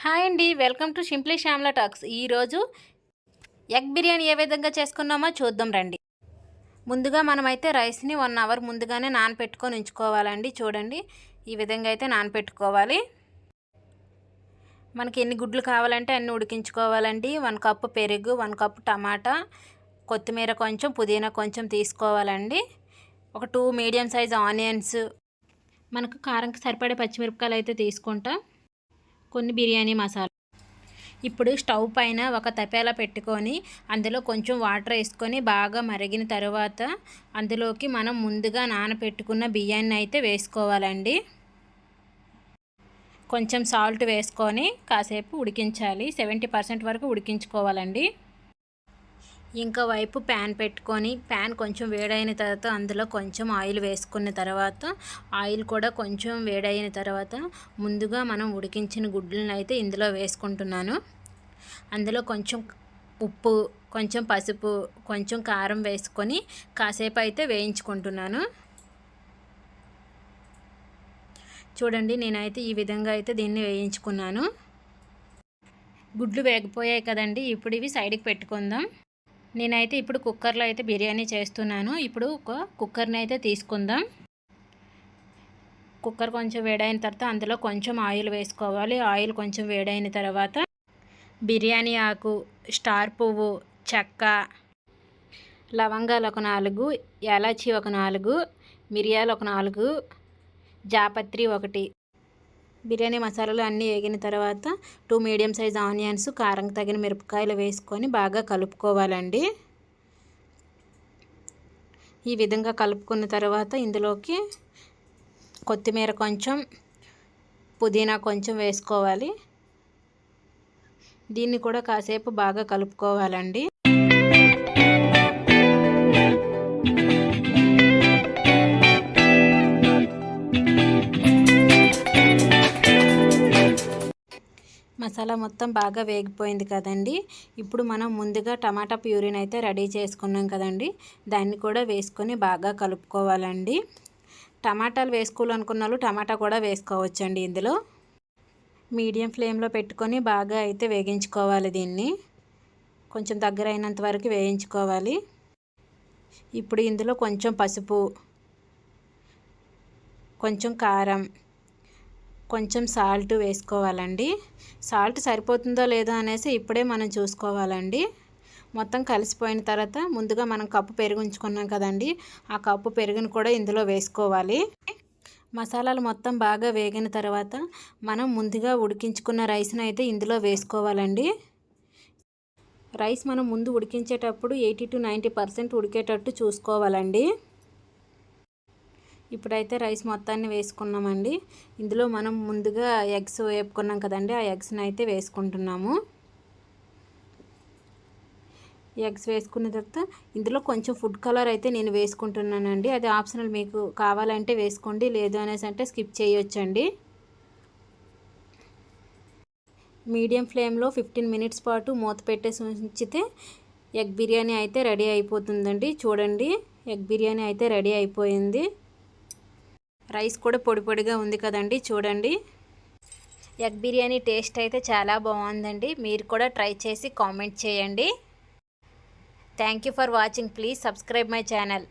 Hi అండి welcome to simply Shyamala talks. ఈరోజు egg biryani ఏ విధంగా చేసుకున్నామో చూద్దాం రండి. ముందుగా మనమైతే రైస్ని వన్ అవర్ ముందుగానే నానపెట్టుకొని ఉంచుకోవాలండి. చూడండి ఈ విధంగా అయితే నానపెట్టుకోవాలి. మనకి ఎన్ని గుడ్లు కావాలంటే అన్ని ఉడికించుకోవాలండి. వన్ కప్పు పెరుగు వన్ కప్పు టమాటా కొత్తిమీర కొంచెం పుదీనా కొంచెం తీసుకోవాలండి. ఒక టూ మీడియం సైజ్ ఆనియన్స్. మనకు కారంకి సరిపడే పచ్చిమిరపకాయలు అయితే తీసుకుంటాం. కొన్ని బిర్యానీ మసాలా. ఇప్పుడు స్టవ్ పైన ఒక తపేలా పెట్టుకొని అందులో కొంచెం వాటర్ వేసుకొని బాగా మరిగిన తర్వాత అందులోకి మనం ముందుగా నానపెట్టుకున్న బియ్యాన్ని అయితే వేసుకోవాలండి. కొంచెం సాల్ట్ వేసుకొని కాసేపు ఉడికించాలి. సెవెంటీ పర్సెంట్ వరకు ఉడికించుకోవాలండి. ఇంకా వైపు ప్యాన్ పెట్టుకొని ప్యాన్ కొంచెం వేడైన తర్వాత అందులో కొంచెం ఆయిల్ వేసుకున్న తర్వాత ఆయిల్ కూడా కొంచెం వేడైన తర్వాత ముందుగా మనం ఉడికించిన గుడ్లను అయితే ఇందులో వేసుకుంటున్నాను. అందులో కొంచెం ఉప్పు కొంచెం పసుపు కొంచెం కారం వేసుకొని కాసేపు అయితే వేయించుకుంటున్నాను. చూడండి నేనైతే ఈ విధంగా అయితే దీన్ని వేయించుకున్నాను. గుడ్లు వేగిపోయాయి కదండి ఇప్పుడు ఇవి సైడ్కి పెట్టుకుందాం. నేనైతే ఇప్పుడు కుక్కర్లో అయితే బిర్యానీ చేస్తున్నాను. ఇప్పుడు ఒక కుక్కర్ని అయితే తీసుకుందాం. కుక్కర్ కొంచెం వేడైన తర్వాత అందులో కొంచెం ఆయిల్ వేసుకోవాలి. ఆయిల్ కొంచెం వేడైన తర్వాత బిర్యానీ ఆకు స్టార్ పువ్వు చెక్క లవంగాలు ఒక నాలుగు ఎలాచి ఒక నాలుగు మిరియాలు ఒక నాలుగు జాపత్రి ఒకటి బిర్యానీ మసాలాలు అన్నీ వేగిన తర్వాత టూ మీడియం సైజ్ ఆనియన్స్ కారం తగిన మిరపకాయలు వేసుకొని బాగా కలుపుకోవాలండి. ఈ విధంగా కలుపుకున్న తర్వాత ఇందులోకి కొత్తిమీర కొంచెం పుదీనా కొంచెం వేసుకోవాలి. దీన్ని కూడా కాసేపు బాగా కలుపుకోవాలండి. మసాలా మొత్తం బాగా వేగిపోయింది కదండి. ఇప్పుడు మనం ముందుగా టమాటా ప్యూరీని అయితే రెడీ చేసుకున్నాం కదండి. దాన్ని కూడా వేసుకొని బాగా కలుపుకోవాలండి. టమాటాలు వేసుకోవాలనుకున్న వాళ్ళు టమాటా కూడా వేసుకోవచ్చండి ఇందులో. మీడియం ఫ్లేమ్లో పెట్టుకొని బాగా అయితే వేగించుకోవాలి దీన్ని. కొంచెం దగ్గర అయినంత వరకు వేయించుకోవాలి. ఇప్పుడు ఇందులో కొంచెం పసుపు కొంచెం కారం కొంచెం సాల్ట్ వేసుకోవాలండి. సాల్ట్ సరిపోతుందో లేదో అనేసి ఇప్పుడే మనం చూసుకోవాలండి. మొత్తం కలిసిపోయిన తర్వాత ముందుగా మనం కప్పు పెరుగు ఉంచుకున్నాం కదండి. ఆ కప్పు పెరుగును కూడా ఇందులో వేసుకోవాలి. మసాలాలు మొత్తం బాగా వేగిన తర్వాత మనం ముందుగా ఉడికించుకున్న రైస్ను అయితే ఇందులో వేసుకోవాలండి. రైస్ మనం ముందు ఉడికించేటప్పుడు ఎయిటీ టు నైంటీ పర్సెంట్ ఉడికేటట్టు చూసుకోవాలండి. ఇప్పుడైతే రైస్ మొత్తాన్ని వేసుకున్నామండి. ఇందులో మనం ముందుగా ఎగ్స్ వేపుకున్నాం కదండి. ఆ ఎగ్స్ని అయితే వేసుకుంటున్నాము. ఎగ్స్ వేసుకున్న తర్వాత ఇందులో కొంచెం ఫుడ్ కలర్ అయితే నేను వేసుకుంటున్నానండి. అది ఆప్షనల్ మీకు కావాలంటే వేసుకోండి. లేదు అనేసి అంటే స్కిప్ చేయొచ్చండి. మీడియం ఫ్లేమ్లో ఫిఫ్టీన్ మినిట్స్ పాటు మూత పెట్టేసి ఉంచితే ఎగ్ బిర్యానీ అయితే రెడీ అయిపోతుందండి. చూడండి ఎగ్ బిర్యానీ అయితే రెడీ అయిపోయింది. రైస్ కూడా పొడి పొడిగా ఉంది కదండి చూడండి. ఎగ్ బిర్యానీ టేస్ట్ అయితే చాలా బాగుందండి. మీరు కూడా ట్రై చేసి కామెంట్ చేయండి. Thank you for watching please subscribe my channel